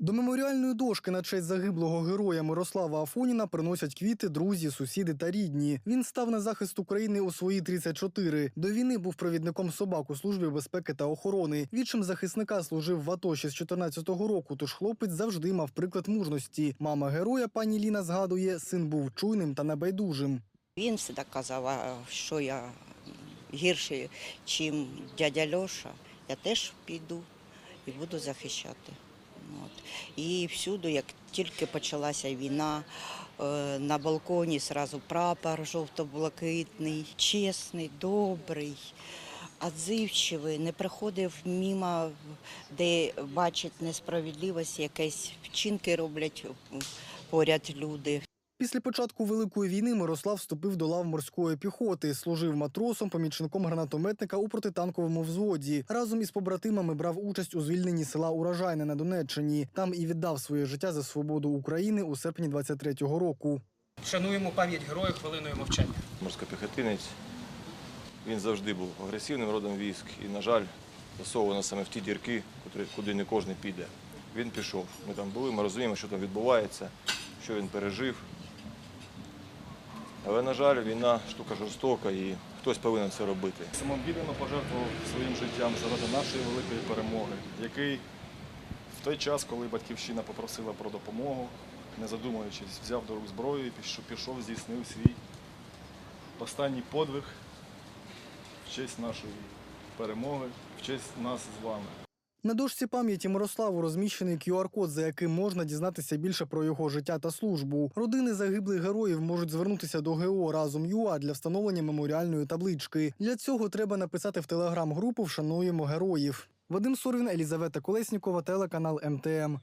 До меморіальної дошки на честь загиблого героя Мирослава Афоніна приносять квіти, друзі, сусіди та рідні. Він став на захист України у свої 34. До війни був провідником собак у службі безпеки та охорони. Відчим захисника служив в АТО ще з 14-го року. Тож хлопець завжди мав приклад мужності. Мама героя, пані Ліна, згадує, син був чуйним та небайдужим. Він завжди казав, що я гірше, ніж дядя Льоша, я теж піду і буду захищати. От. І всюди, як тільки почалася війна, е, на балконі одразу прапор жовто-блакитний, чесний, добрий, адзивчивий, не приходив мимо, де бачить несправедливість, якісь вчинки роблять поряд люди. Після початку великої війни Мирослав вступив до лав морської піхоти, служив матросом, помічником гранатометника у протитанковому взводі. Разом із побратимами брав участь у звільненні села Урожайне на Донеччині. Там і віддав своє життя за свободу України у серпні 23-го року. Шануємо пам'ять героїв хвилиною мовчання. морськопіхотинець. Він завжди був агресивним родом військ і, на жаль, засовувано саме в ті дірки, куди не кожен піде. Він пішов. Ми там були, ми розуміємо, що там відбувається, що він пережив. Але, на жаль, війна штука жорстока і хтось повинен це робити. самовіддано пожертвував своїм життям заради нашої великої перемоги, який в той час, коли батьківщина попросила про допомогу, не задумуючись, взяв до рук зброю і пішов, здійснив свій останній подвиг в честь нашої перемоги, в честь нас з вами. На дошці пам'яті Мирославу розміщений QR-код, за яким можна дізнатися більше про його життя та службу. Родини загиблих героїв можуть звернутися до ГО разом ЮА для встановлення меморіальної таблички. Для цього треба написати в телеграм-групу Вшануємо героїв. Вадим Сурвін, Елізавета Колеснікова, телеканал МТМ.